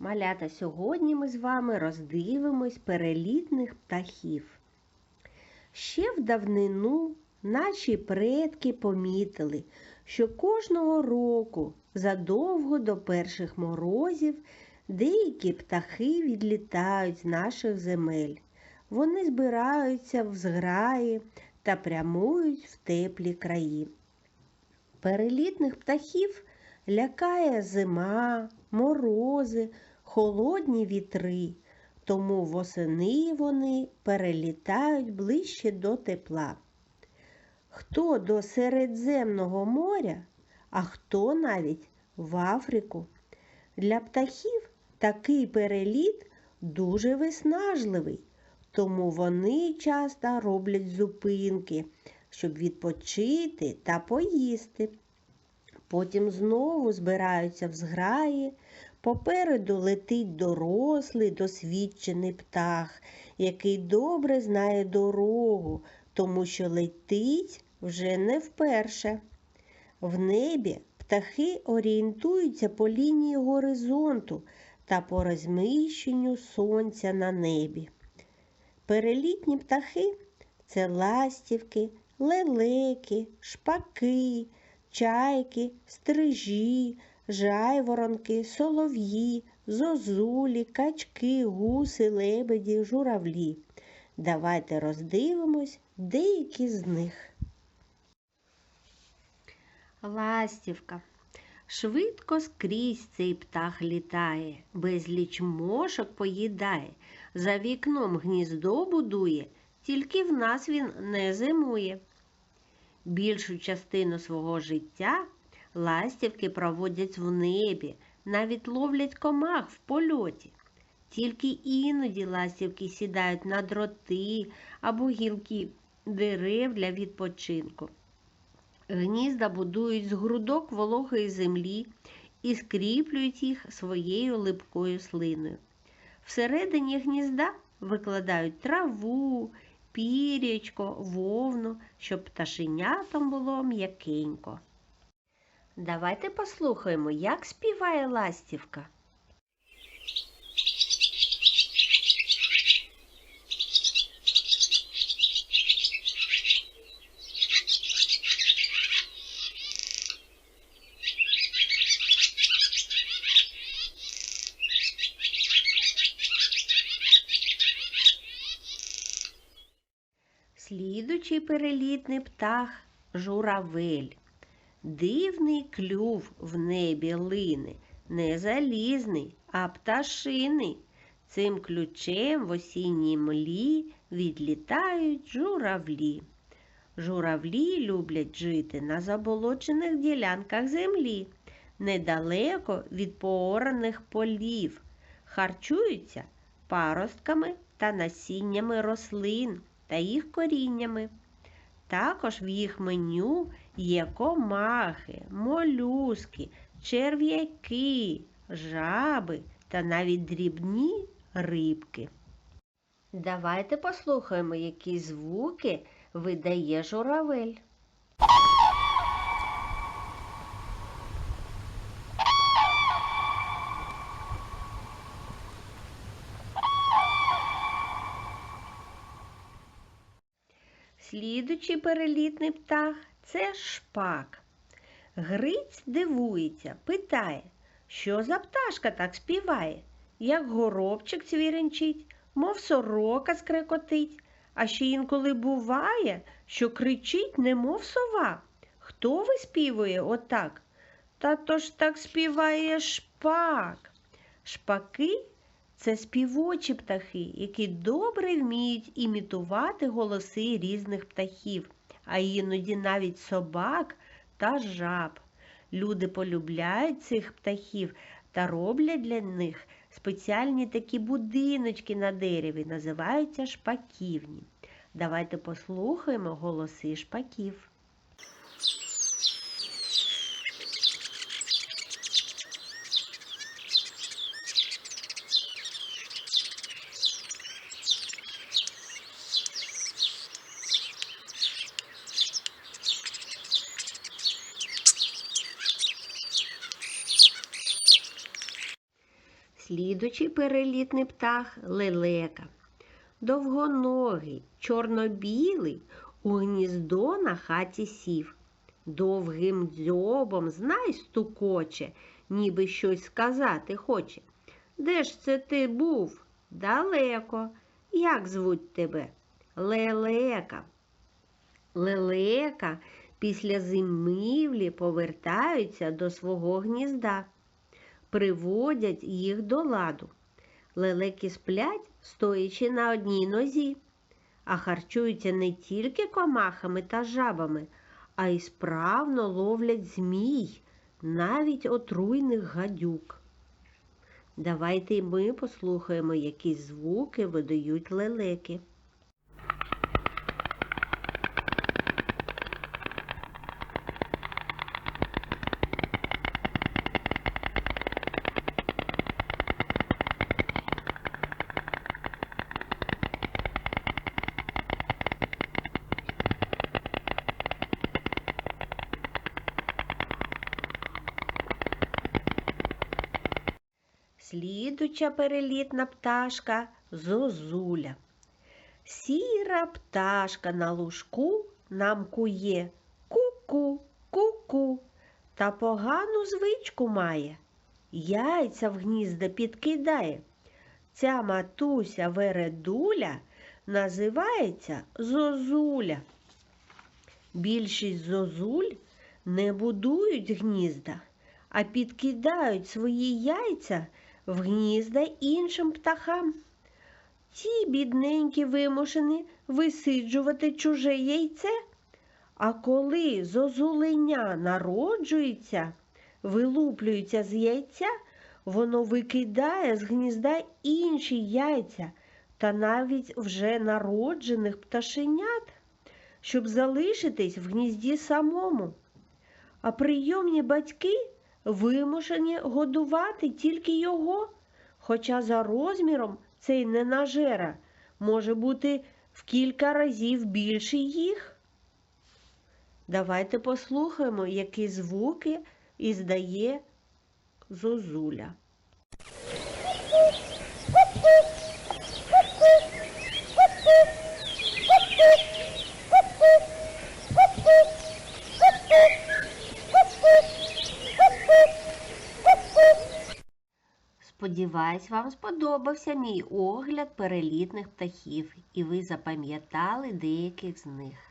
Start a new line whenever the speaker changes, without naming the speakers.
Малята, сьогодні ми з вами роздивимось перелітних птахів. Ще в давнину наші предки помітили, що кожного року задовго до перших морозів деякі птахи відлітають з наших земель. Вони збираються в зграї та прямують в теплі краї. Перелітних птахів лякає зима, морози, холодні вітри, тому восени вони перелітають ближче до тепла. Хто до Середземного моря, а хто навіть в Африку. Для птахів такий переліт дуже виснажливий, тому вони часто роблять зупинки, щоб відпочити та поїсти. Потім знову збираються в зграї. Попереду летить дорослий, досвідчений птах, який добре знає дорогу, тому що летить вже не вперше. В небі птахи орієнтуються по лінії горизонту та по розміщенню сонця на небі. Перелітні птахи це ластівки, лелеки, шпаки, чайки, стрижі, жайворонки, солов'ї, зозулі, качки, гуси, лебеді, журавлі. Давайте роздивимось деякі з них. Ластівка. Швидко скрізь цей птах літає, безліч мошок поїдає, за вікном гніздо будує, тільки в нас він не зимує. Більшу частину свого життя ластівки проводять в небі, навіть ловлять комах в польоті. Тільки іноді ластівки сідають на дроти або гілки дерев для відпочинку. Гнізда будують з грудок вологої землі і скріплюють їх своєю липкою слиною. Всередині гнізда викладають траву, пірячко, вовну, щоб пташенятам було м'якенько. Давайте послухаємо, як співає ластівка. Слідучий перелітний птах журавель. Дивний клюв в небі лини, не залізний, а пташиний. Цим ключем в осінній млі відлітають журавлі. Журавлі люблять жити на заболочених ділянках землі, недалеко від поораних полів, харчуються паростками та насіннями рослин та їх коріннями. Також в їх меню є комахи, молюски, черв'яки, жаби та навіть дрібні рибки. Давайте послухаємо, які звуки видає журавель. Слідучий перелітний птах це шпак. Гриць дивується, питає, що за пташка так співає, як горобчик цвіренчить, мов сорока скрекотить, а ще інколи буває, що кричить, немов сова. Хто виспівує отак? Та то ж так співає шпак. Шпаки це співочі птахи, які добре вміють імітувати голоси різних птахів, а іноді навіть собак та жаб. Люди полюбляють цих птахів та роблять для них спеціальні такі будиночки на дереві, називаються шпаківні. Давайте послухаємо голоси шпаків. Слідучий перелітний птах лелека. Довгоногий, чорно-білий, у гніздо на хаті сів. Довгим дзьобом, знай, стукоче, ніби щось сказати хоче. Де ж це ти був? Далеко. Як звуть тебе? Лелека. Лелека після зимівлі повертаються до свого гнізда, приводять їх до ладу. Лелеки сплять, стоячи на одній нозі, а харчуються не тільки комахами та жабами, а й справно ловлять змій, навіть отруйних гадюк. Давайте й ми послухаємо, які звуки видають лелеки. Слідуча перелітна пташка зозуля. Сіра пташка на лужку нам кує ку-ку, ку-ку, та погану звичку має. Яйця в гнізда підкидає. Ця матуся вередуля називається зозуля. Більшість зозуль не будують гнізда, а підкидають свої яйця в гнізда іншим птахам. Ті бідненькі вимушені висиджувати чуже яйце, а коли зозуленя народжується, вилуплюється з яйця, воно викидає з гнізда інші яйця та навіть вже народжених пташенят, щоб залишитись в гнізді самому. А прийомні батьки вимушені годувати тільки його, хоча за розміром цей ненажера може бути в кілька разів більше їх. Давайте послухаємо, які звуки іздає зозуля. Сподіваюсь, вам сподобався мій огляд перелітних птахів, і ви запам'ятали деяких з них.